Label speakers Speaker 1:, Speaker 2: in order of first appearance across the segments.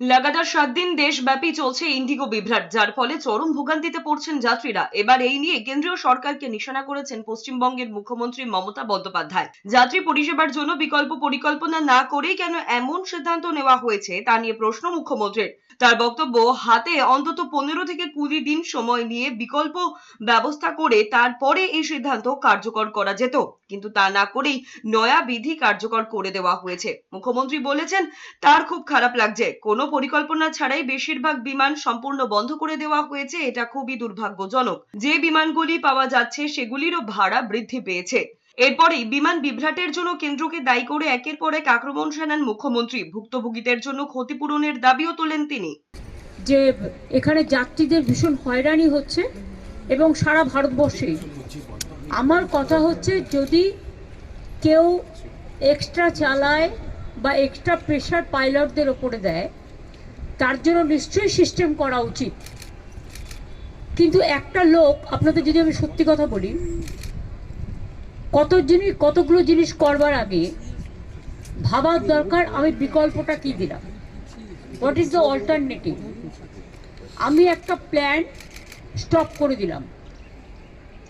Speaker 1: লাগাতার সাত দিন দেশব্যাপী চলছে ইন্ডিগো বিভ্রাট, যার ফলে চরম ভোগান্তিতে পড়ছেন যাত্রীরা। এবার এই নিয়ে কেন্দ্রীয় সরকারকে নিশানা করেছেন পশ্চিমবঙ্গের মুখ্যমন্ত্রী মমতা বন্দ্যোপাধ্যায়। যাত্রী পরিষেবার জন্য বিকল্প পরিকল্পনা না করেই কেন এমন সিদ্ধান্ত নেওয়া হয়েছে, তা নিয়ে প্রশ্ন মুখ্যমন্ত্রীর। তার বক্তব্য, হাতে অন্তত পনেরো থেকে কুড়ি দিন সময় নিয়ে বিকল্প ব্যবস্থা করে তারপরে এই সিদ্ধান্ত কার্যকর করা যেত, কিন্তু তা না করেই নয়া বিধি কার্যকর করে দেওয়া হয়েছে। মুখ্যমন্ত্রী বলেছেন, তার খুব খারাপ লাগছে, কোনো পরিকল্পনা ছাড়াই বেশিরভাগ বিমান সম্পূর্ণ বন্ধ করে দেওয়া হয়েছে। এটা খুবই দুর্ভাগ্যজনক। যে বিমানগুলি পাওয়া যাচ্ছে, সেগুলিরও ভাড়া বৃদ্ধি পেয়েছে। এরপরেই বিমান বিভ্রাটের জন্য কেন্দ্রকে দায়ী করে একের পর এক আক্রমণ শানান মুখ্যমন্ত্রী। ভুক্তভোগীদের জন্য ক্ষতিপূরণের দাবিও তোলেন তিনি।
Speaker 2: যে এখানে যাত্রীদের ভীষণ হয়রানি হচ্ছে এবং সারা ভারতবর্ষেই আমার কথা হচ্ছে, যদি কেউ এক্সট্রা চালায় বা এক্সট্রা প্রেশার পাইলটদের ওপরে দেয় তার জন্য নিশ্চয়ই সিস্টেম করা উচিত। কিন্তু একটা লোক, আপনাদের যদি আমি সত্যি কথা বলি, কত জিনিস, কতগুলো জিনিস করবার আগে ভাবার দরকার, আমি বিকল্পটা কি দিলাম? হোয়াট ইজ দ্য অল্টারনেটিভ আমি একটা প্ল্যান স্টপ করে দিলাম।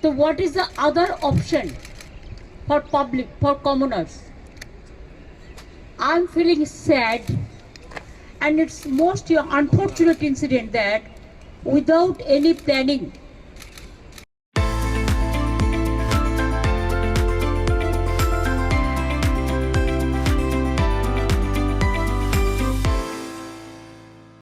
Speaker 2: তো what is the other option for public for commoners I am feeling sad and it's most unfortunate incident that without any planning